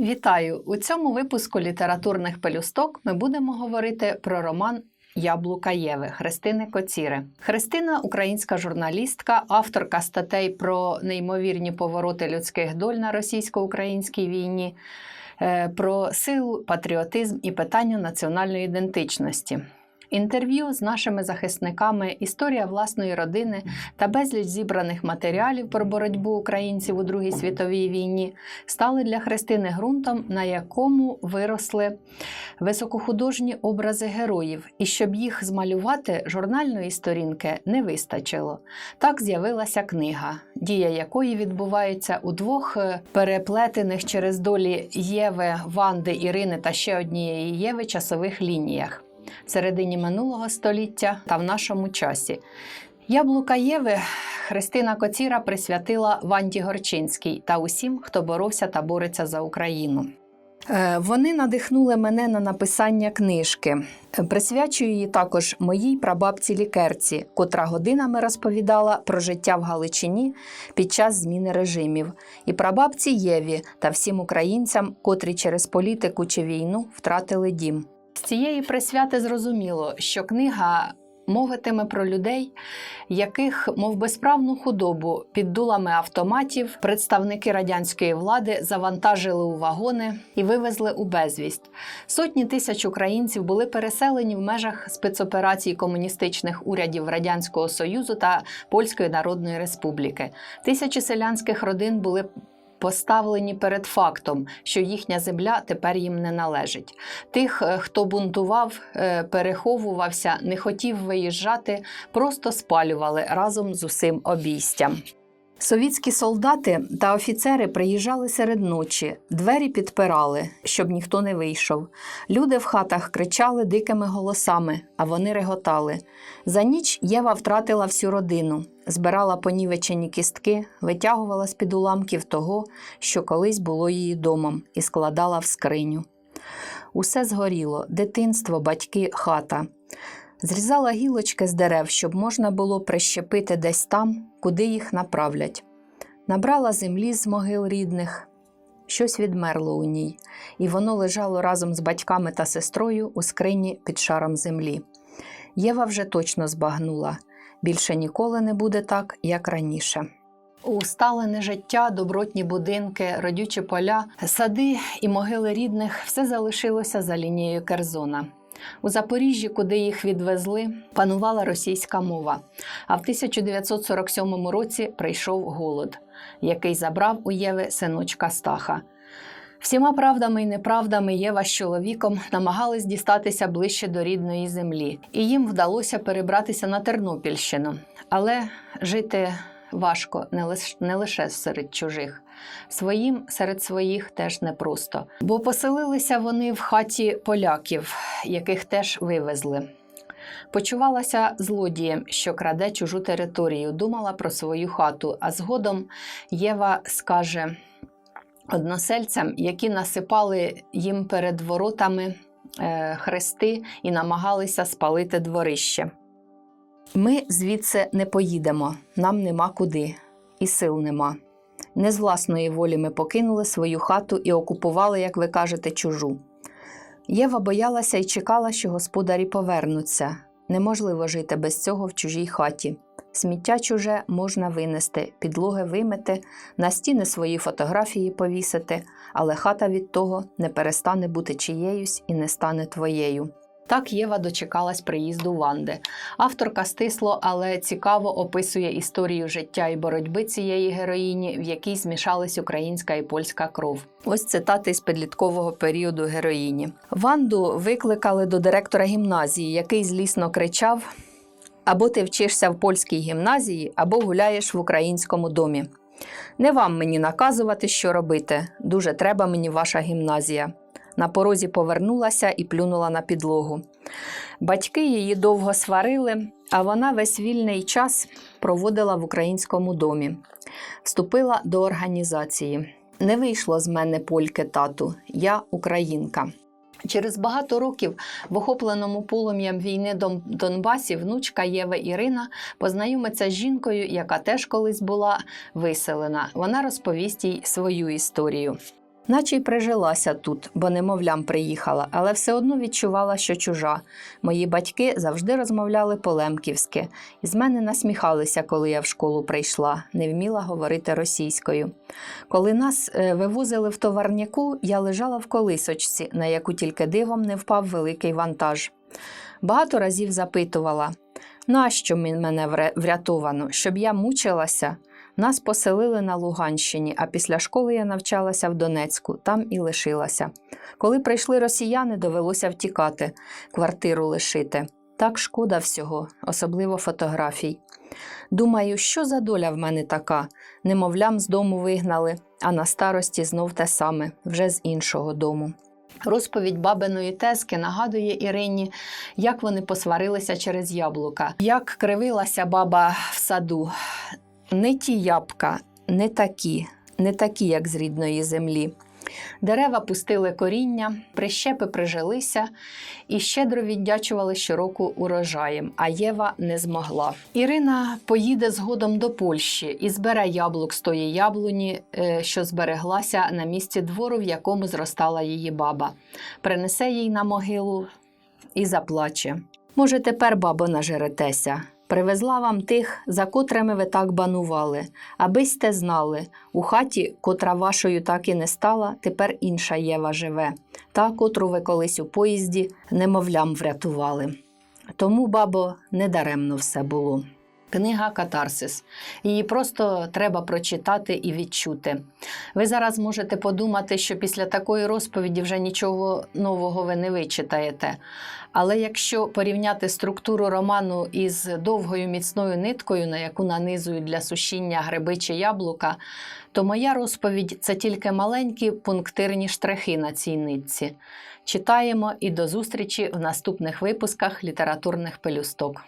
Вітаю! У цьому випуску літературних пелюсток ми будемо говорити про роман Яблука Єви Христини Коціри. Христина українська журналістка, авторка статей про неймовірні повороти людських доль на російсько-українській війні, е, про силу, патріотизм і питання національної ідентичності. Інтерв'ю з нашими захисниками, історія власної родини та безліч зібраних матеріалів про боротьбу українців у Другій світовій війні стали для Христини ґрунтом, на якому виросли високохудожні образи героїв, і щоб їх змалювати, журнальної сторінки не вистачило. Так з'явилася книга, дія якої відбувається у двох е, переплетених через долі Єви, Ванди, Ірини та ще однієї Єви часових лініях в середині минулого століття та в нашому часі. Яблука Єви Христина Коціра присвятила Ванді Горчинській та усім, хто боровся та бореться за Україну. Е, Вони надихнули мене на написання книжки. Присвячую її також моїй прабабці лікерці, котра годинами розповідала про життя в Галичині під час зміни режимів, і прабабці Єві та всім українцям, котрі через політику чи війну втратили дім. З цієї присвяти зрозуміло, що книга мовитиме про людей, яких, мов безправну худобу, під дулами автоматів представники радянської влади завантажили у вагони і вивезли у безвість. Сотні тисяч українців були переселені в межах спецоперацій комуністичних урядів Радянського Союзу та Польської Народної Республіки. Тисячі селянських родин були поставлені перед фактом, що їхня земля тепер їм не належить. Тих, е, хто бунтував, е, переховувався, не хотів виїжджати, просто спалювали разом з усім обійстям. Совітські солдати та офіцери приїжджали серед ночі, двері підпирали, щоб ніхто не вийшов. Люди в хатах кричали дикими голосами, а вони реготали. За ніч Єва втратила всю родину, збирала понівечені кістки, витягувала з під уламків того, що колись було її домом, і складала в скриню. Усе згоріло дитинство, батьки, хата. Зрізала гілочки з дерев, щоб можна було прищепити десь там, куди їх направлять. Набрала землі з могил рідних. Щось відмерло у ній, і воно лежало разом з батьками та сестрою у скрині під шаром землі. Єва вже точно збагнула більше ніколи не буде так, як раніше. Усталене життя, добротні будинки, родючі поля, сади і могили рідних все залишилося за лінією Керзона. У Запоріжжі, куди їх відвезли, панувала російська мова. А в 1947 році прийшов голод, який забрав у Єви синочка Стаха. Всіма правдами і неправдами Єва з чоловіком намагались дістатися ближче до рідної землі, і їм вдалося перебратися на Тернопільщину. Але жити важко не лише, серед чужих. Своїм серед своїх теж непросто. Бо поселилися вони в хаті поляків, яких теж вивезли. Почувалася злодієм, що краде чужу територію, думала про свою хату, а згодом Єва скаже односельцям, які насипали їм перед воротами е, хрести і намагалися спалити дворище. Ми звідси не поїдемо, нам нема куди, і сил нема. Не з власної волі ми покинули свою хату і окупували, як ви кажете, чужу. Єва боялася і чекала, що господарі повернуться. Неможливо жити без цього в чужій хаті. Сміття чуже можна винести, підлоги вимити, на стіни свої фотографії повісити, але хата від того не перестане бути чиєюсь і не стане твоєю. Так Єва дочекалась приїзду Ванди. Авторка стисло, але цікаво описує історію життя і боротьби цієї героїні, в якій змішались українська і польська кров. Ось цитати з підліткового періоду героїні. Ванду викликали до директора гімназії, який злісно кричав: або ти вчишся в польській гімназії, або гуляєш в українському домі. Не вам мені наказувати, що робити. Дуже треба мені ваша гімназія. На порозі повернулася і плюнула на підлогу. Батьки її довго сварили, а вона весь вільний час проводила в українському домі. Вступила до організації. Не вийшло з мене польки тату, я українка. Через багато років в охопленому полум'ям війни Донбасі внучка Єви Ірина познайомиться з жінкою, яка теж колись була виселена. Вона розповість їй свою історію. Наче й прижилася тут, бо немовлям приїхала, але все одно відчувала, що чужа. Мої батьки завжди розмовляли по-лемківськи, і з мене насміхалися, коли я в школу прийшла, не вміла говорити російською. Коли нас е, вивозили в товарняку, я лежала в колисочці, на яку тільки дивом не впав великий вантаж. Багато разів запитувала, нащо мене врятовано, щоб я мучилася? Нас поселили на Луганщині, а після школи я навчалася в Донецьку, там і лишилася. Коли прийшли росіяни, довелося втікати, квартиру лишити. Так шкода всього, особливо фотографій. Думаю, що за доля в мене така? Немовлям з дому вигнали, а на старості знов те саме, вже з іншого дому. Розповідь бабиної тезки нагадує Ірині, як вони посварилися через яблука, як кривилася баба в саду. Не ті ябка, не такі, не такі, як з рідної землі. Дерева пустили коріння, прищепи прижилися і щедро віддячували щороку урожаєм, а Єва не змогла. Ірина поїде згодом до Польщі і збере яблук з тої яблуні, е, що збереглася на місці двору, в якому зростала її баба. Принесе їй на могилу і заплаче. Може, тепер, бабо, нажеретеся. Привезла вам тих, за котрими ви так банували, аби сте знали, у хаті, котра вашою так і не стала, тепер інша Єва живе, та, котру ви колись у поїзді немовлям врятували. Тому, бабо, недаремно все було. Книга Катарсис. Її просто треба прочитати і відчути. Ви зараз можете подумати, що після такої розповіді вже нічого нового ви не вичитаєте. Але якщо порівняти структуру роману із довгою міцною ниткою, на яку нанизують для сушіння гриби чи яблука, то моя розповідь це тільки маленькі пунктирні штрихи на цій нитці. Читаємо і до зустрічі в наступних випусках літературних пелюсток.